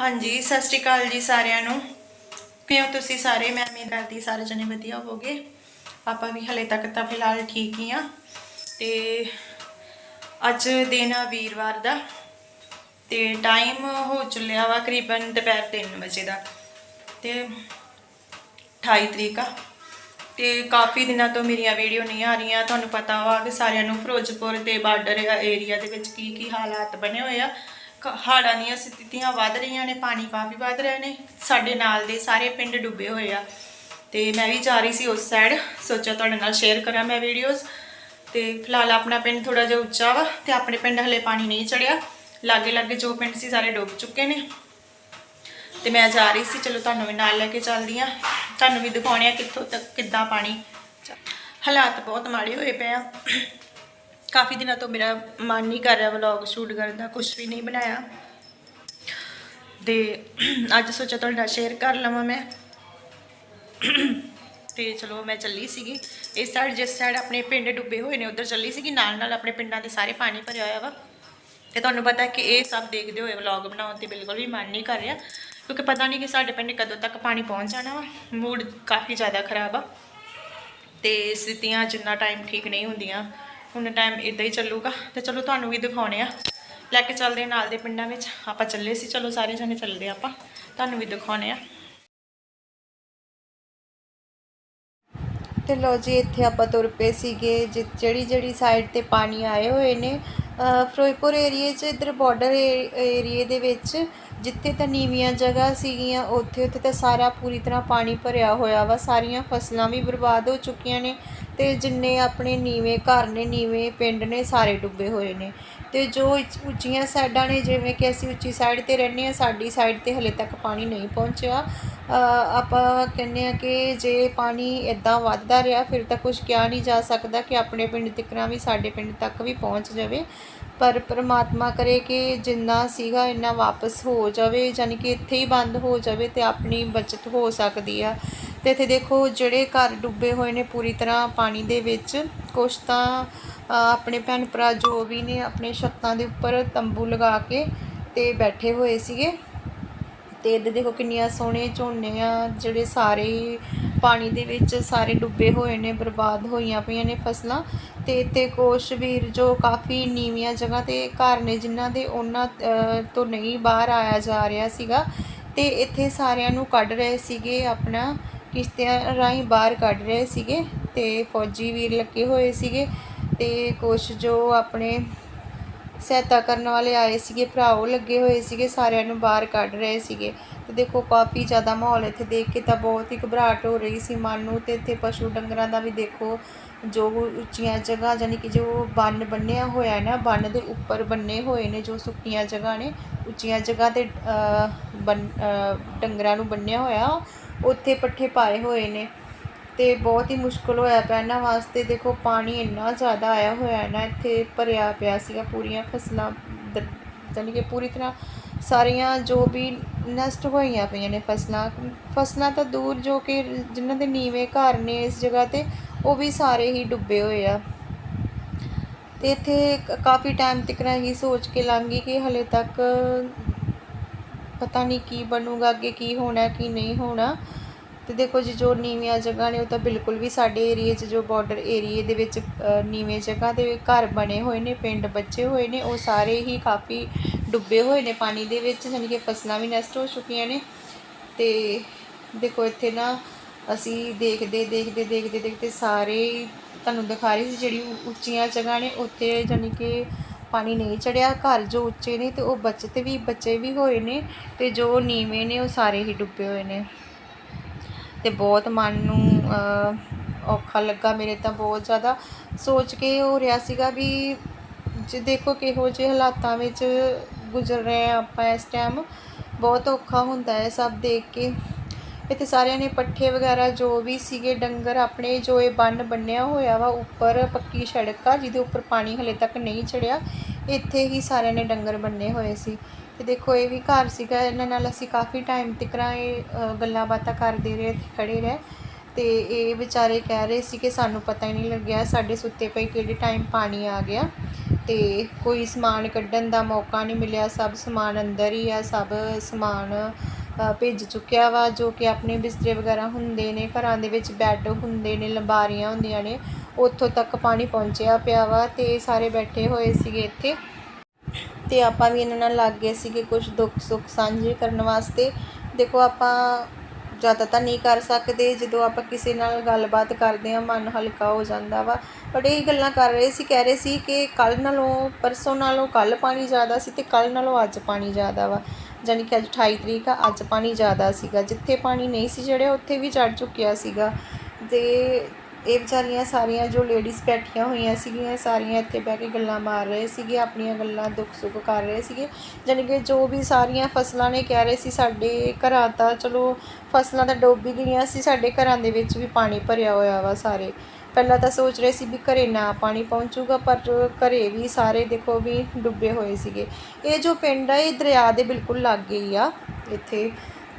ਹਾਂਜੀ, ਸਤਿ ਸ਼੍ਰੀ ਅਕਾਲ ਜੀ ਸਾਰਿਆਂ ਨੂੰ। ਕਿਉਂ ਤੁਸੀਂ ਸਾਰੇ? ਮੈਂ ਉਮੀਦ ਕਰਦੀ ਸਾਰੇ ਜਣੇ ਵਧੀਆ ਹੋਵੋਗੇ। ਆਪਾਂ ਵੀ ਹਲੇ ਤੱਕ ਤਾਂ ਫਿਲਹਾਲ ਠੀਕ ਹੀ ਆ ਤੇ ਅੱਜ ਦਿਨ ਆ ਵੀਰਵਾਰ ਦਾ। ਤੇ ਟਾਈਮ ਹੋ ਚੁੱਲਿਆ ਵਾ ਕਰੀਬਨ ਦੁਪਹਿਰ 3 ਵਜੇ ਦਾ। ਤੇ 28 ਤਰੀਕ ਆ। ਤੇ ਕਾਫੀ ਦਿਨਾਂ ਤੋਂ ਮੇਰੀਆਂ ਵੀਡੀਓ ਨਹੀਂ ਆ ਰਹੀਆਂ। ਤੁਹਾਨੂੰ ਪਤਾ ਵਾ ਕਿ ਸਾਰਿਆਂ ਨੂੰ ਫਿਰੋਜ਼ਪੁਰ ਤੇ ਬਾਰਡਰ ਏਰੀਆ ਦੇ ਵਿੱਚ ਕੀ ਕੀ ਹਾਲਾਤ ਬਣੇ ਹੋਏ ਆ। ਹੜ੍ਹਾਂ ਦੀਆਂ ਸਥਿਤੀਆਂ ਵੱਧ ਰਹੀਆਂ ਨੇ, ਪਾਣੀ ਕਾਫੀ ਵੱਧ ਰਹੇ ਨੇ, ਸਾਡੇ ਨਾਲ ਦੇ ਸਾਰੇ ਪਿੰਡ ਡੁੱਬੇ ਹੋਏ ਆ। ਤੇ ਮੈਂ ਵੀ ਜਾ ਰਹੀ ਸੀ ਉਸ ਸਾਈਡ ਸੋਚਿਆ ਤੁਹਾਡੇ ਨਾਲ ਸ਼ੇਅਰ ਕਰਾਂ ਮੈਂ ਵੀਡੀਓਜ਼ ਤੇ ਫਿਲਹਾਲ ਆਪਣਾ ਪਿੰਡ ਥੋੜਾ ਜਿਹਾ ਉੱਚਾ ਵਾ ਤੇ ਆਪਣੇ ਪਿੰਡ ਹਲੇ ਪਾਣੀ ਨਹੀਂ ਚੜਿਆ ਲਾਗੇ ਲਾਗੇ ਜੋ ਪਿੰਡ ਸੀ ਸਾਰੇ ਡੁੱਬ ਚੁੱਕੇ ਨੇ। ਤੇ ਮੈਂ ਜਾ ਰਹੀ ਸੀ, ਚਲੋ ਤੁਹਾਨੂੰ ਵੀ ਨਾਲ ਲੈ ਕੇ ਚੱਲਦੀ ਆ ਤੁਹਾਨੂੰ ਵੀ ਦਿਖਾਉਣੇ ਆ ਕਿੱਥੋਂ ਤੱਕ ਕਿੱਦਾਂ ਪਾਣੀ ਹਾਲਾਤ ਬਹੁਤ ਮਾੜੇ ਹੋਏ ਪਏ ਆ। ਕਾਫੀ ਦਿਨਾਂ ਤੋਂ ਮੇਰਾ ਮਨ ਨਹੀਂ ਕਰ ਰਿਹਾ ਵਲੌਗ ਸ਼ੂਟ ਕਰਨ ਦਾ ਕੁਝ ਵੀ ਨਹੀਂ ਬਣਾਇਆ। ਤੇ ਅੱਜ ਸੋਚਿਆ ਤੁਹਾਡੇ ਨਾਲ ਸ਼ੇਅਰ ਕਰ ਲਵਾਂ ਮੈਂ। ਤੇ ਚਲੋ ਮੈਂ ਚੱਲੀ ਸੀਗੀ। ਇਸ ਸਾਈਡ ਜਿਸ ਸਾਈਡ ਆਪਣੇ ਪਿੰਡ ਡੁੱਬੇ ਹੋਏ ਨੇ, ਉਧਰ ਚੱਲੀ ਸੀਗੀ। ਨਾਲ ਨਾਲ ਆਪਣੇ ਪਿੰਡਾਂ ਦੇ ਸਾਰੇ ਪਾਣੀ ਭਰਿਆ ਹੋਇਆ ਵਾ। ਤੇ ਤੁਹਾਨੂੰ ਪਤਾ ਕਿ ਇਹ ਸਭ ਦੇਖਦੇ ਹੋਏ ਵਲੌਗ ਬਣਾਉਣ ਤੇ ਬਿਲਕੁਲ ਵੀ ਮਨ ਨਹੀਂ ਕਰ ਰਿਹਾ। ਕਿਉਂਕਿ ਪਤਾ ਨਹੀਂ ਕਿ ਸਾਡੇ ਪਿੰਡ ਕਦੋਂ ਤੱਕ ਪਾਣੀ ਪਹੁੰਚ ਜਾਣਾ ਵਾ। ਮੂਡ ਕਾਫੀ ਜ਼ਿਆਦਾ ਖਰਾਬ ਆ। ਤੇ ਸਥਿਤੀਆਂ ਜਿੰਨਾ ਟਾਈਮ ਠੀਕ ਨਹੀਂ ਹੁੰਦੀਆਂ ਹੁਣ ਟਾਈਮ ਇਦਾਂ ਹੀ ਚੱਲੂਗਾ ਤੇ ਚਲੋ ਤੁਹਾਨੂੰ ਵੀ ਦਿਖਾਉਣੇ ਆ। ਲੈ ਕੇ ਚੱਲਦੇ ਨਾਲ ਦੇ ਪਿੰਡਾਂ ਵਿੱਚ। ਆਪਾਂ ਚੱਲੇ ਸੀ। ਚਲੋ ਸਾਰੇ ਜਣੇ ਚੱਲਦੇ ਆ ਆਪਾਂ। ਤੁਹਾਨੂੰ ਵੀ ਦਿਖਾਉਣੇ ਆ। ਤੇ ਲੋ ਜੀ ਇੱਥੇ ਆਪਾਂ ਤੁਰ ਪਏ ਸੀਗੇ। ਜਿ- ਜਿਹੜੀ ਜਿਹੜੀ ਸਾਈਡ ਤੇ ਪਾਣੀ ਆਏ ਹੋਏ ਨੇ ਅ, ਫਿਰੋਜ਼ਪੁਰ ਏਰੀਏ 'ਚ ਇਧਰ ਬਾਰਡਰ ਏਰੀਏ ਦੇ ਵਿੱਚ ਜਿੱਥੇ ਤਾਂ ਨੀਵੀਆਂ ਜਗ੍ਹਾ ਸੀਗੀਆਂ ਉੱਥੇ ਉੱਥੇ ਤਾਂ ਸਾਰਾ ਪੂਰੀ ਤਰ੍ਹਾਂ ਪਾਣੀ ਭਰਿਆ ਹੋਇਆ ਵਾ। ਸਾਰੀਆਂ ਫਸਲਾਂ ਵੀ ਬਰਬਾਦ ਹੋ ਚੁੱਕੀਆਂ ਨੇ। ਤੇ ਜਿੰਨੇ ਆਪਣੇ ਨੀਵੇਂ ਘਰ ਨੇ, ਨੀਵੇਂ ਪਿੰਡ ਨੇ, ਸਾਰੇ ਡੁੱਬੇ ਹੋਏ ਨੇ। ਤੇ ਜੋ ਉੱਚ- ਉੱਚੀਆਂ ਸਾਈਡਾਂ ਨੇ, ਜਿਵੇਂ ਕਿ ਅਸੀਂ ਉੱਚੀ ਸਾਈਡ ਤੇ ਰਹਿੰਦੇ ਆ ਸਾਡੀ ਸਾਈਡ ਤੇ ਹਲੇ ਤੱਕ ਪਾਣੀ ਨਹੀਂ ਪਹੁੰਚਿਆ। ਆਪਾਂ ਕਹਿੰਦੇ ਆ ਕਿ ਜੇ ਪਾਣੀ ਇਦਾਂ ਵੱਧਦਾ ਰਿਹਾ, ਫਿਰ ਤਾਂ ਕੁਝ ਕਿਹਾ ਨਹੀਂ ਜਾ ਸਕਦਾ ਕਿ ਆਪਣੇ ਪਿੰਡ ਤੱਕਰਾਂ ਵੀ ਸਾਡੇ ਪਿੰਡ ਤੱਕ ਵੀ ਪਹੁੰਚ ਜਾਵੇ। ਪਰ ਪ੍ਰਮਾਤਮਾ ਕਰੇ ਕਿ ਜਿੰਨਾ ਸੀਗਾ, ਇੰਨਾ ਵਾਪਸ ਹੋ ਜਾਵੇ ਯਾਨੀ ਕਿ ਇੱਥੇ ਹੀ ਬੰਦ ਹੋ ਜਾਵੇ ਤੇ ਆਪਣੀ ਬਚਤ ਹੋ ਸਕਦੀ ਆ। ਤੇ ਇੱਥੇ ਦੇਖੋ ਜਿਹੜੇ ਘਰ ਡੁੱਬੇ ਹੋਏ ਨੇ ਪੂਰੀ ਤਰ੍ਹਾਂ ਪਾਣੀ ਦੇ ਵਿੱਚ, ਕੁਛ ਤਾਂ ਆਪਣੇ ਭੈਣ ਭਰਾ ਜੋ ਵੀ ਨੇ ਆਪਣੇ ਛੱਤਾਂ ਦੇ ਉੱਪਰ ਤੰਬੂ ਲਗਾ ਕੇ ਤੇ ਬੈਠੇ ਹੋਏ ਸੀਗੇ। ਤੇ ਇਹਦੇ ਦੇਖੋ ਕਿੰਨੀਆਂ ਸੋਹਣੇ ਝੋਨੇ ਆ ਜਿਹੜੇ ਸਾਰੇ ਪਾਣੀ ਦੇ ਵਿੱਚ ਸਾਰੇ ਡੁੱਬੇ ਹੋਏ ਨੇ, ਬਰਬਾਦ ਹੋਈਆਂ ਪਈਆਂ ਨੇ ਫਸਲਾਂ। ਤੇ ਇੱਥੇ ਕੁਛ ਵੀਰ ਜੋ ਕਾਫੀ ਨੀਵੀਆਂ ਜਗ੍ਹਾ ਤੇ ਘਰ ਨੇ ਜਿਨ੍ਹਾਂ ਦੇ ਉਹਨਾਂ ਤੋਂ ਨਹੀਂ ਬਾਹਰ ਆਇਆ ਜਾ ਰਿਹਾ ਸੀਗਾ। ਤੇ ਇੱਥੇ ਸਾਰਿਆਂ ਨੂੰ ਕੱਢ ਰਹੇ ਸੀਗੇ ਆਪਣਾ ਕਿਸ਼ਤੀਆਂ ਰਾਹੀਂ ਬਾਹਰ ਕੱਢ ਰਹੇ ਸੀਗੇ ਤੇ ਫੌਜੀ ਵੀਰ ਲੱਗੇ ਹੋਏ ਸੀਗੇ ਤੇ ਕੁਛ ਜੋ ਆਪਣੇ ਸਹਾਇਤਾ ਕਰਨ ਵਾਲੇ ਆਏ ਸੀਗੇ, ਭਰਾ ਉਹ ਲੱਗੇ ਹੋਏ ਸੀਗੇ, ਸਾਰਿਆਂ ਨੂੰ ਬਾਹਰ ਕੱਢ ਰਹੇ ਸੀਗੇ। ਤੇ ਦੇਖੋ ਕਾਫੀ ਜ਼ਿਆਦਾ ਮਾਹੌਲ ਇੱਥੇ ਦੇਖ ਕੇ ਤਾਂ ਬਹੁਤ ਹੀ ਘਬਰਾਹਟ ਹੋ ਰਹੀ ਸੀ ਮਨ ਨੂੰ ਤੇ ਇੱਥੇ ਪਸ਼ੂ ਡੰਗਰਾਂ ਦਾ ਵੀ ਦੇਖੋ ਜੋ ਉੱਚੀਆਂ ਜਗ੍ਹਾ ਯਾਨੀ ਕਿ ਜੋ ਬੰਨ ਬੰਨਿਆ ਹੋਇਆ ਹੈ ਨਾ, ਬੰਨ ਦੇ ਉੱਪਰ ਬੰਨੇ ਹੋਏ ਨੇ ਜੋ ਸੁੱਕੀਆਂ ਜਗ੍ਹਾ ਨੇ, ਉੱਚੀਆਂ ਜਗ੍ਹਾ ਤੇ ਬੰਨ ਡੰਗਰਾਂ ਨੂੰ ਬੰਨਿਆ ਹੋਇਆ। ਉੱਥੇ ਪੱਠੇ ਪਾਏ ਹੋਏ ਨੇ ਤੇ ਬਹੁਤ ਹੀ ਮੁਸ਼ਕਲ ਹੋਇਆ ਪਿਆ। ਇਹਨਾਂ ਵਾਸਤੇ ਦੇਖੋ ਪਾਣੀ ਇੰਨਾ ਜ਼ਿਆਦਾ ਆਇਆ ਹੋਇਆ ਹੈ ਨਾ, ਇੱਥੇ ਭਰਿਆ ਪਿਆ ਸੀਗਾ ਪੂਰੀਆਂ ਫਸਲਾਂ, ਦ- ਜਾਣੀ ਕਿ ਪੂਰੀ ਤਰ੍ਹਾਂ ਸਾਰੀਆਂ ਜੋ ਵੀ ਨਸ਼ਟ ਹੋਈਆਂ ਪਈਆਂ ਨੇ ਫਸਲਾਂ ਫਸਲਾਂ ਤਾਂ ਦੂਰ ਜੋ ਕਿ ਜਿਨ੍ਹਾਂ ਦੇ ਨੀਵੇਂ ਘਰ ਨੇ ਇਸ ਜਗ੍ਹਾ ਤੇ, ਉਹ ਵੀ ਸਾਰੇ ਹੀ ਡੁੱਬੇ ਹੋਏ ਆ। ਤੇ ਇੱਥੇ ਕ- ਕਾਫੀ ਟਾਈਮ ਤੱਕ ਹੀ ਸੋਚ ਕੇ ਲੰਘੀ ਕਿ ਹਲੇ ਤੱਕ ਪਤਾ ਨਹੀਂ ਕੀ ਬਣੂਗਾ, ਅੱਗੇ ਕੀ ਹੋਣਾ, ਕੀ ਨਹੀਂ ਹੋਣਾ। ਤੇ ਦੇਖੋ ਜੀ, ਜੋ ਨੀਵੀਆਂ ਜਗ੍ਹਾ ਨੇ, ਉਹ ਤਾਂ ਬਿਲਕੁਲ ਵੀ ਸਾਡੇ ਏਰੀਏ 'ਚ, ਜੋ ਬਾਰਡਰ ਏਰੀਏ ਦੇ ਵਿੱਚ ਨੀਵੇਂ ਜਗ੍ਹਾ ਦੇ ਘਰ ਬਣੇ ਹੋਏ ਨੇ, ਪਿੰਡ ਬੱਚੇ ਹੋਏ ਨੇ, ਉਹ ਸਾਰੇ ਹੀ ਕਾਫੀ ਡੁੱਬੇ ਹੋਏ ਨੇ ਪਾਣੀ ਦੇ ਵਿੱਚ ਯਾਨੀ ਕਿ ਫਸਲਾਂ ਵੀ ਨਸ਼ਟ ਹੋ ਚੁੱਕੀਆਂ ਨੇ। ਤੇ ਦੇਖੋ, ਇੱਥੇ ਨਾ ਅਸੀਂ ਦੇਖਦੇ ਦੇਖਦੇ ਦੇਖਦੇ ਦੇਖਦੇ ਸਾਰੇ ਤੁਹਾਨੂੰ ਦਿਖਾ ਰਹੀ ਸੀ, ਜਿਹੜੀ ਉੱਚੀਆਂ ਜਗ੍ਹਾ ਨੇ, ਉੱਥੇ ਯਾਨੀ ਕਿ ਪਾਣੀ ਨਹੀਂ ਚੜਿਆ, ਘਰ ਜੋ ਉੱਚੇ ਨੇ ਤੇ ਉਹ ਬਚਤ ਵੀ, ਬਚੇ ਵੀ ਹੋਏ ਨੇ ਤੇ ਜੋ ਨੀਵੇਂ ਨੇ ਉਹ ਸਾਰੇ ਹੀ ਡੁੱਬੇ ਹੋਏ ਨੇ। ਤੇ ਬਹੁਤ ਮਨ ਨੂੰ ਔਖਾ ਲੱਗਾ ਮੇਰੇ ਤਾਂ ਬਹੁਤ ਜ਼ਿਆਦਾ। ਸੋਚ ਕੇ ਹੋ ਰਿਹਾ ਸੀਗਾ ਵੀ ਜੇ ਦੇਖੋ ਕਿਹੋ ਜਿਹੇ ਹਾਲਾਤਾਂ ਵਿੱਚ ਗੁਜ਼ਰ ਰਹੇ ਆ ਆਪਾਂ ਇਸ ਟਾਈਮ ਬਹੁਤ ਔਖਾ ਹੁੰਦਾ ਹੈ ਸਭ ਦੇਖ ਕੇ। ਇੱਥੇ ਸਾਰਿਆਂ ਨੇ ਪੱਠੇ ਵਗੈਰਾ ਜੋ ਵੀ ਸੀਗੇ, ਡੰਗਰ ਆਪਣੇ ਜੋ ਇਹ ਬੰਨ ਬੰਨਿਆ ਹੋਇਆ ਵਾ, ਉੱਪਰ ਪੱਕੀ ਸੜਕ ਆ, ਜਿਹਦੇ ਉੱਪਰ ਪਾਣੀ ਹਲੇ ਤੱਕ ਨਹੀਂ ਚੜਿਆ, ਇੱਥੇ ਹੀ ਸਾਰਿਆਂ ਨੇ ਡੰਗਰ ਬੰਨੇ ਹੋਏ ਸੀ। ਤੇ ਦੇਖੋ, ਇਹ ਵੀ ਘਰ ਸੀਗਾ, ਇਹਨਾਂ ਨਾਲ ਅਸੀਂ ਕਾਫੀ ਟਾਈਮ ਤਿਕਰਾਂ ਇਹ ਗੱਲਾਂ ਬਾਤਾਂ ਕਰਦੇ ਰਹੇ ਤੇ ਖੜੇ ਰਹੇ। ਤੇ ਇਹ ਵਿਚਾਰੇ ਕਹਿ ਰਹੇ ਸੀ ਕਿ ਸਾਨੂੰ ਪਤਾ ਹੀ ਨਹੀਂ ਲੱਗਿਆ, ਸਾਡੇ ਸੁੱਤੇ ਪਏ ਕਿਹੜੇ ਟਾਈਮ ਪਾਣੀ ਆ ਗਿਆ। ਤੇ ਕੋਈ ਸਮਾਨ ਕੱਢਣ ਦਾ ਮੌਕਾ ਨਹੀਂ ਮਿਲਿਆ, ਸਭ ਸਮਾਨ ਅੰਦਰ ਹੀ ਆ, ਸਭ ਸਮਾਨ ਭੇਜ ਚੁੱਕਿਆ ਵਾ, ਜੋ ਕਿ ਆਪਣੇ ਬਿਸਤਰੇ ਵਗੈਰਾ ਹੁੰਦੇ ਨੇ, ਘਰਾਂ ਦੇ ਵਿੱਚ ਬੈੱਡ ਹੁੰਦੇ ਨੇ, ਲੰਬਾਰੀਆਂ ਹੁੰਦੀਆਂ ਨੇ, ਉੱਥੋਂ ਤੱਕ ਪਾਣੀ ਪਹੁੰਚਿਆ ਪਿਆ ਵਾ ਤੇ ਸਾਰੇ ਬੈਠੇ ਹੋਏ ਸੀਗੇ ਇੱਥੇ। ਤੇ ਆਪਾਂ ਵੀ ਇਹਨਾਂ ਨਾਲ ਲੱਗ ਗਏ ਸੀਗੇ ਕੁਝ ਦੁੱਖ ਸੁੱਖ ਸਾਂਝੇ ਕਰਨ ਵਾਸਤੇ। ਦੇਖੋ ਆਪਾਂ ਜ਼ਿਆਦਾ ਤਾਂ ਨਹੀਂ ਕਰ ਸਕਦੇ। ਜਦੋਂ ਆਪਾਂ ਕਿਸੇ ਨਾਲ ਗੱਲਬਾਤ ਕਰਦੇ ਹਾਂ, ਮਨ ਹਲਕਾ ਹੋ ਜਾਂਦਾ ਵਾ। ਬਟ ਇਹ ਗੱਲਾਂ ਕਰ ਰਹੇ ਸੀ, ਕਹਿ ਰਹੇ ਸੀ ਕਿ ਕੱਲ ਨਾਲੋਂ, ਪਰਸੋਂ ਨਾਲੋਂ ਕੱਲ ਪਾਣੀ ਜ਼ਿਆਦਾ ਸੀ ਤੇ ਕੱਲ ਨਾਲੋਂ ਅੱਜ ਪਾਣੀ ਜ਼ਿਆਦਾ ਵਾ। ਜਾਣੀ ਕਿ ਅੱਜ 28 ਤਰੀਕ ਆ, ਅੱਜ ਪਾਣੀ ਜ਼ਿਆਦਾ ਸੀਗਾ। ਜਿੱਥੇ ਪਾਣੀ ਨਹੀਂ ਸੀ ਚੜਿਆ ਉੱਥੇ ਵੀ ਚੜ ਚੁੱਕਿਆ ਸੀਗਾ। ਤੇ ਇਹ ਵਿਚਾਰੀਆਂ ਸਾਰੀਆਂ ਜੋ ਲੇਡੀਜ਼ ਬੈਠੀਆਂ ਹੋਈਆਂ ਸੀਗੀਆਂ, ਸਾਰੀਆਂ ਇੱਥੇ ਬਹਿ ਕੇ ਗੱਲਾਂ ਮਾਰ ਰਹੇ ਸੀਗੇ, ਆਪਣੀਆਂ ਗੱਲਾਂ ਦੁੱਖ ਸੁੱਖ ਕਰ ਰਹੇ ਸੀਗੇ। ਜਾਣੀ ਕਿ ਜੋ ਵੀ ਸਾਰੀਆਂ ਫਸਲਾਂ ਨੇ ਕਹਿ ਰਹੇ ਸੀ, ਸਾਡੇ ਘਰਾਂ ਤਾਂ ਚਲੋ ਫਸਲਾਂ ਤਾਂ ਡੁੱਬ ਹੀ ਗਈਆਂ ਸੀ, ਸਾਡੇ ਘਰਾਂ ਦੇ ਵਿੱਚ ਵੀ ਪਾਣੀ ਭਰਿਆ ਹੋਇਆ ਵਾ ਸਾਰੇ। ਪਹਿਲਾਂ ਤਾਂ ਸੋਚ ਰਹੇ ਸੀ ਵੀ ਘਰੇ ਨਾ ਪਾਣੀ ਪਹੁੰਚੂਗਾ, ਪਰ ਘਰੇ ਵੀ ਸਾਰੇ ਦੇਖੋ ਵੀ ਡੁੱਬੇ ਹੋਏ ਸੀਗੇ। ਇਹ ਜੋ ਪਿੰਡ ਆ, ਇਹ ਦਰਿਆ ਦੇ ਬਿਲਕੁਲ ਲਾਗੇ ਹੀ ਆ, ਇੱਥੇ।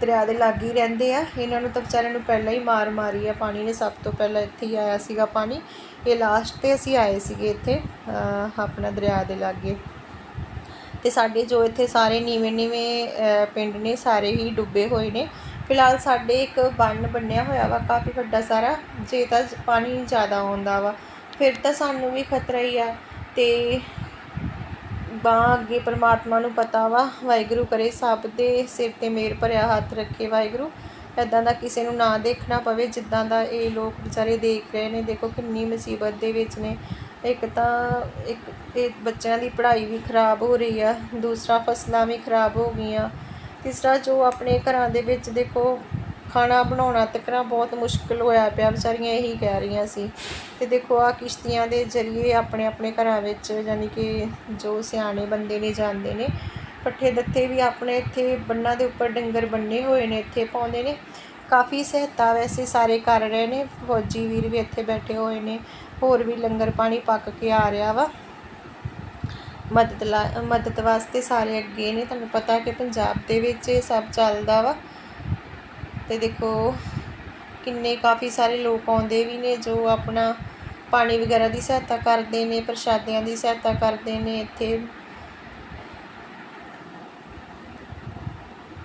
ਦਰਿਆ ਦੇ ਲਾਗੇ ਹੀ ਰਹਿੰਦੇ ਆ। ਇਹਨਾਂ ਨੂੰ ਤਾਂ ਵਿਚਾਰਿਆਂ ਨੂੰ ਪਹਿਲਾਂ ਹੀ ਮਾਰ ਮਾਰੀ ਆ ਪਾਣੀ ਨੇ। ਸਭ ਤੋਂ ਪਹਿਲਾਂ ਇੱਥੇ ਹੀ ਆਇਆ ਸੀਗਾ ਪਾਣੀ। ਇਹ ਲਾਸਟ ਤੇ ਅਸੀਂ ਆਏ ਸੀਗੇ ਇੱਥੇ ਆਪਣਾ ਦਰਿਆ ਦੇ ਲਾਗੇ। ਤੇ ਸਾਡੇ ਜੋ ਇੱਥੇ ਸਾਰੇ ਨੀਵੇਂ ਨੀਵੇਂ ਪਿੰਡ ਨੇ, ਸਾਰੇ ਹੀ ਡੁੱਬੇ ਹੋਏ ਨੇ। ਫਿਲਹਾਲ ਸਾਡੇ ਇੱਕ ਬੰਨ ਬੰਨਿਆ ਹੋਇਆ ਵਾ, ਕਾਫੀ ਵੱਡਾ ਸਾਰਾ। ਜੇ ਤਾਂ ਪਾਣੀ ਜ਼ਿਆਦਾ ਆਉਂਦਾ ਵਾ, ਫਿਰ ਤਾਂ ਸਾਨੂੰ ਵੀ ਖਤਰਾ ਹੀ ਆ। ਤੇ ਬਾਂਹ ਅੱਗੇ ਪਰਮਾਤਮਾ ਨੂੰ ਪਤਾ ਵਾ, ਵਾਹਿਗੁਰੂ ਕਰੇ ਸਭ ਦੇ ਸਿਰ ਤੇ ਮੇਰ ਭਰਿਆ ਹੱਥ ਰੱਖੇ ਵਾਹਿਗੁਰੂ। ਐਦਾਂ ਦਾ ਕਿਸੇ ਨੂੰ ਨਾ ਦੇਖਣਾ ਪਵੇ, ਜਿੱਦਾਂ ਦਾ ਇਹ ਲੋਕ ਵਿਚਾਰੇ ਦੇਖ ਰਹੇ ਨੇ, ਦੇਖੋ ਕਿੰਨੀ ਮੁਸੀਬਤ ਦੇ ਵਿੱਚ ਨੇ। ਇੱਕ ਤਾਂ ਇੱਕ ਇਹ ਬੱਚਿਆਂ ਦੀ ਪੜ੍ਹਾਈ ਵੀ ਖਰਾਬ ਹੋ ਰਹੀ ਆ, ਦੂਸਰਾ ਫਸਲਾਂ ਵੀ ਖਰਾਬ ਹੋ ਗਈਆਂ। ਤੀਸਰਾ ਜੋ ਆਪਣੇ ਘਰਾਂ ਦੇ ਵਿੱਚ ਦੇਖੋ ਖਾਣਾ ਬਣਾਉਣਾ ਤੱਕਰਾ ਬਹੁਤ ਮੁਸ਼ਕਲ ਹੋਇਆ ਪਿਆ, ਵਿਚਾਰੀਆਂ ਇਹੀ ਕਹਿ ਰਹੀਆਂ ਸੀ। ਤੇ ਦੇਖੋ ਆ ਕਿਸ਼ਤੀਆਂ ਦੇ ਜ਼ਰੀਏ ਆਪਣੇ ਆਪਣੇ ਘਰਾਂ ਵਿੱਚ ਯਾਨੀ ਕਿ ਜੋ ਸਿਆਣੇ ਬੰਦੇ ਨੇ ਜਾਂਦੇ ਨੇ, ਪੱਠੇ ਦੱਥੇ ਵੀ ਆਪਣੇ ਇੱਥੇ ਬੰਨਾਂ ਦੇ ਉੱਪਰ ਡੰਗਰ ਬੰਨੇ ਹੋਏ ਨੇ, ਇੱਥੇ ਪਾਉਂਦੇ ਨੇ। ਕਾਫੀ ਸਹਾਇਤਾ ਵੈਸੇ ਸਾਰੇ ਕਰ ਰਹੇ ਨੇ, ਫੌਜੀ ਵੀਰ ਵੀ ਇੱਥੇ ਬੈਠੇ ਹੋਏ ਨੇ, ਹੋਰ ਵੀ ਲੰਗਰ ਪਾਣੀ ਪੱਕ ਕੇ ਆ ਰਿਹਾ ਵਾ। ਮਦਦ ਲਾ- ਮਦਦ ਵਾਸਤੇ ਸਾਰੇ ਅੱਗੇ ਨੇ, ਤੁਹਾਨੂੰ ਪਤਾ ਕਿ ਪੰਜਾਬ ਦੇ ਵਿੱਚ ਇਹ ਸਭ ਚੱਲਦਾ ਵਾ। ਤੇ ਦੇਖੋ, ਕਿੰਨੇ ਕਾਫੀ ਸਾਰੇ ਲੋਕ ਆਉਂਦੇ ਵੀ ਨੇ ਜੋ ਆਪਣਾ ਪਾਣੀ ਵਗੈਰਾ ਦੀ ਸਹਾਇਤਾ ਕਰਦੇ ਨੇ, ਪ੍ਰਸ਼ਾਦਿਆਂ ਦੀ ਸਹਾਇਤਾ ਕਰਦੇ ਨੇ ਇੱਥੇ।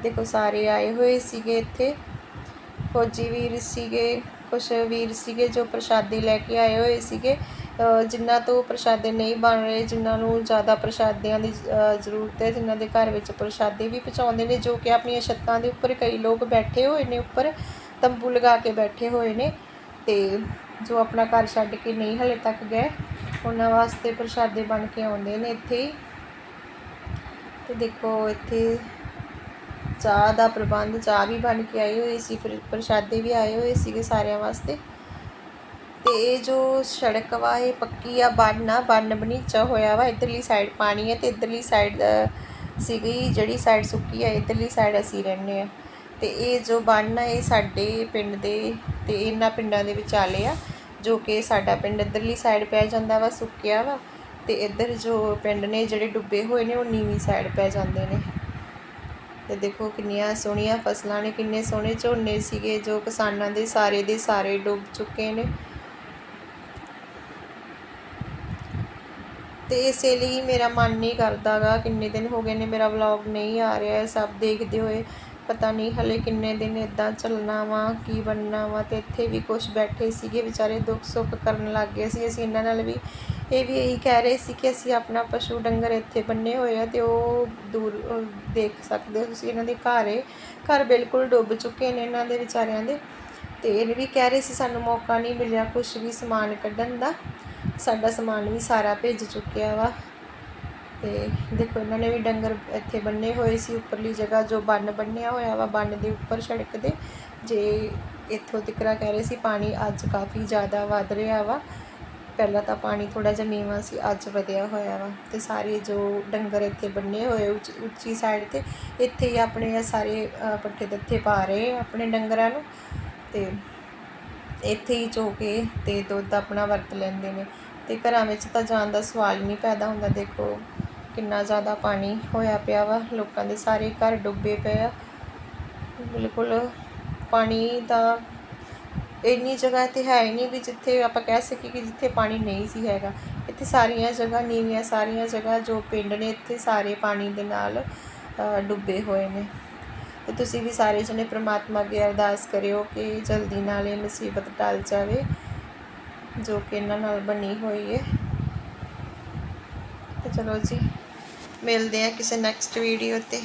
ਦੇਖੋ, ਸਾਰੇ ਆਏ ਹੋਏ ਸੀਗੇ ਇੱਥੇ। ਫੌਜੀ ਵੀਰ ਸੀਗੇ, ਕੁਛ ਵੀਰ ਸੀਗੇ ਜੋ ਪ੍ਰਸ਼ਾਦੀ ਲੈ ਕੇ ਆਏ ਹੋਏ ਸੀਗੇ। ਜਿਨ੍ਹਾਂ ਤੋਂ ਪ੍ਰਸ਼ਾਦੇ ਨਹੀਂ ਬਣ ਰਹੇ ਜਿਨ੍ਹਾਂ ਨੂੰ ਜ਼ਿਆਦਾ ਪ੍ਰਸ਼ਾਦਿਆਂ ਦੀ ਜ਼ਰੂਰਤ ਹੈ ਜਿਨ੍ਹਾਂ ਦੇ ਘਰ ਵਿੱਚ ਪ੍ਰਸ਼ਾਦੇ ਵੀ ਪਹੁੰਚਾਉਂਦੇ ਨੇ, ਜੋ ਕਿ ਆਪਣੀਆਂ ਛੱਤਾਂ ਦੇ ਉੱਪਰ ਕਈ ਲੋਕ ਬੈਠੇ ਹੋਏ ਨੇ, ਉੱਪਰ ਤੰਬੂ ਲਗਾ ਕੇ ਬੈਠੇ ਹੋਏ ਨੇ ਤੇ ਜੋ ਆਪਣਾ ਘਰ ਛੱਡ ਕੇ ਨਹੀਂ ਹਲੇ ਤੱਕ ਗਏ, ਉਹਨਾਂ ਵਾਸਤੇ ਪ੍ਰਸ਼ਾਦੇ ਬਣ ਕੇ ਆਉਂਦੇ ਨੇ ਇੱਥੇ ਹੀ। ਤੇ ਦੇਖੋ, ਇੱਥੇ ਚਾਹ ਦਾ ਪ੍ਰਬੰਧ, ਚਾਹ ਵੀ ਬਣ ਕੇ ਆਈ ਹੋਈ ਸੀ, ਫਿਰ ਪ੍ਰਸ਼ਾਦੇ ਵੀ ਆਏ ਹੋਏ ਸੀਗੇ ਸਾਰਿਆਂ ਵਾਸਤੇ। ਇਹ ਜੋ ਸੜਕ ਵਾ, ਇਹ ਪੱਕੀ ਆ, ਬੰਨ ਆ, ਬੰਨ ਬਨੀਚਾ ਹੋਇਆ ਵਾ। ਇਧਰਲੀ ਸਾਈਡ ਪਾਣੀ ਹੈ ਤੇ ਇਧਰਲੀ ਸਾਈਡ ਸੀਗੀ ਜਿਹੜੀ ਸਾਈਡ ਸੁੱਕੀ ਆ, ਇਧਰਲੀ ਸਾਈਡ ਅਸੀਂ ਰਹਿੰਦੇ ਆ। ਤੇ ਇਹ ਜੋ ਬੰਨ ਆ, ਇਹ ਸਾਡੇ ਪਿੰਡ ਦੇ ਤੇ ਇਹਨਾਂ ਪਿੰਡਾਂ ਦੇ ਵਿਚਾਲੇ ਆ, ਜੋ ਕਿ ਸਾਡਾ ਪਿੰਡ ਇਧਰਲੀ ਸਾਈਡ ਪੈ ਜਾਂਦਾ ਵਾ, ਸੁੱਕਿਆ ਵਾ। ਤੇ ਇੱਧਰ ਜੋ ਪਿੰਡ ਨੇ ਜਿਹੜੇ ਡੁੱਬੇ ਹੋਏ ਨੇ, ਉਹ ਨੀਵੀਂ ਸਾਈਡ ਪੈ ਜਾਂਦੇ ਨੇ। ਤੇ ਦੇਖੋ ਕਿੰਨੀਆਂ ਸੋਹਣੀਆਂ ਫਸਲਾਂ ਨੇ, ਕਿੰਨੇ ਸੋਹਣੇ ਝੋਨੇ ਸੀਗੇ, ਜੋ ਕਿਸਾਨਾਂ ਦੇ ਸਾਰੇ ਦੇ ਸਾਰੇ ਡੁੱਬ ਚੁੱਕੇ ਨੇ। ਅਤੇ ਇਸੇ ਲਈ ਮੇਰਾ ਮਨ ਨਹੀਂ ਕਰਦਾ ਗਾ ਕਿੰਨੇ ਦਿਨ ਹੋ ਗਏ ਨੇ ਮੇਰਾ ਵਲੌਗ ਨਹੀਂ ਆ ਰਿਹਾ ਸਭ ਦੇਖਦੇ ਹੋਏ। ਪਤਾ ਨਹੀਂ ਹਲੇ ਕਿੰਨੇ ਦਿਨ ਇਦਾਂ ਚੱਲਣਾ ਵਾ, ਕੀ ਬਣਨਾ ਵਾ ਤੇ ਇੱਥੇ ਵੀ ਕੁਝ ਬੈਠੇ ਸੀਗੇ ਵਿਚਾਰੇ ਦੁੱਖ ਸੁੱਖ ਕਰਨ ਲੱਗ ਗਏ ਸੀ। ਅਸੀਂ ਇਹਨਾਂ ਨਾਲ ਵੀ ਇਹ ਵੀ ਇਹੀ ਕਹਿ ਰਹੇ ਸੀ ਕਿ ਅਸੀਂ ਆਪਣਾ ਪਸ਼ੂ ਡੰਗਰ ਇੱਥੇ ਬੰਨੇ ਹੋਏ ਆ ਤੇ ਉਹ ਦੂਰ ਦੇਖ ਸਕਦੇ ਹੋ ਤੁਸੀਂ ਇਹਨਾਂ ਦੇ ਘਰ ਏ ਘਰ ਬਿਲਕੁਲ ਡੁੱਬ ਚੁੱਕੇ ਨੇ ਇਹਨਾਂ ਦੇ ਵਿਚਾਰਿਆਂ ਦੇ। ਤੇ ਇਹ ਵੀ ਕਹਿ ਰਹੇ ਸੀ ਸਾਨੂੰ ਮੌਕਾ ਨਹੀਂ ਮਿਲਿਆ ਕੁਝ ਵੀ ਸਮਾਨ ਕੱਢਣ ਦਾ। ਸਾਡਾ ਸਮਾਨ ਵੀ ਸਾਰਾ ਭੇਜ ਚੁੱਕਿਆ ਵਾ। ਤੇ ਦੇਖੋ, ਇਹਨਾਂ ਨੇ ਵੀ ਡੰਗਰ ਇੱਥੇ ਬੰਨੇ ਹੋਏ ਸੀ, ਉੱਪਰਲੀ ਜਗ੍ਹਾ ਜੋ ਬੰਨ ਬੰਨਿਆ ਹੋਇਆ ਵਾ, ਬੰਨ ਦੇ ਉੱਪਰ ਸੜਕ ਦੇ। ਜੇ ਇੱਥੋਂ ਤਿਕਰਾ ਕਹਿ ਰਹੇ ਸੀ, ਪਾਣੀ ਅੱਜ ਕਾਫੀ ਜ਼ਿਆਦਾ ਵੱਧ ਰਿਹਾ ਵਾ। ਪਹਿਲਾਂ ਤਾਂ ਪਾਣੀ ਥੋੜਾ ਜਿਹਾ ਨੀਵਾਂ ਸੀ, ਅੱਜ ਵਧਿਆ ਹੋਇਆ ਵਾ। ਤੇ ਸਾਰੇ ਜੋ ਡੰਗਰ ਇੱਥੇ ਬੰਨੇ ਹੋਏ ਉੱਚ- ਉੱਚੀ ਸਾਈਡ ਤੇ, ਇੱਥੇ ਹੀ ਆਪਣੇ ਸਾਰੇ ਪੱਠੇ ਦੱਥੇ ਪਾ ਰਹੇ ਆਪਣੇ ਡੰਗਰਾਂ ਨੂੰ। ਤੇ ਇੱਥੇ ਹੀ ਚੋ ਕੇ ਅਤੇ ਦੁੱਧ ਆਪਣਾ ਵਰਤ ਲੈਂਦੇ ਨੇ। ਅਤੇ ਘਰਾਂ ਵਿੱਚ ਤਾਂ ਜਾਣ ਦਾ ਸਵਾਲ ਹੀ ਨਹੀਂ ਪੈਦਾ ਹੁੰਦਾ। ਦੇਖੋ ਕਿੰਨਾ ਜ਼ਿਆਦਾ ਪਾਣੀ ਹੋਇਆ ਪਿਆ ਵਾ। ਲੋਕਾਂ ਦੇ ਸਾਰੇ ਘਰ ਡੁੱਬੇ ਪਏ ਆ। ਬਿਲਕੁਲ ਪਾਣੀ ਦਾ ਇੰਨੀ ਜਗ੍ਹਾ ਤੇ ਹੈ ਹੀ ਨਹੀਂ ਵੀ ਜਿੱਥੇ ਆਪਾਂ ਕਹਿ ਸਕੀਏ ਕਿ ਜਿੱਥੇ ਪਾਣੀ ਨਹੀਂ ਸੀ ਹੈਗਾ। ਇੱਥੇ ਸਾਰੀਆਂ ਜਗ੍ਹਾ ਨੀਵੀਆਂ, ਸਾਰੀਆਂ ਜਗ੍ਹਾ ਜੋ ਪਿੰਡ ਨੇ ਇੱਥੇ ਸਾਰੇ ਪਾਣੀ ਦੇ ਨਾਲ ਡੁੱਬੇ ਹੋਏ ਨੇ। ਤੇ ਤੁਸੀਂ ਵੀ ਸਾਰੇ ਜਣੇ ਪ੍ਰਮਾਤਮਾ ਅੱਗੇ ਅਰਦਾਸ ਕਰਿਓ ਕਿ ਜਲਦੀ ਨਾਲ ਇਹ ਮੁਸੀਬਤ ਟਲ ਜਾਵੇ, ਜੋ ਕਿ ਇਹਨਾਂ ਨਾਲ ਬਣੀ ਹੋਈ ਹੈ ਤੇ ਚਲੋ ਜੀ, ਮਿਲਦੇ ਆ ਕਿਸੇ ਨੈਕਸਟ ਵੀਡੀਓ ਤੇ।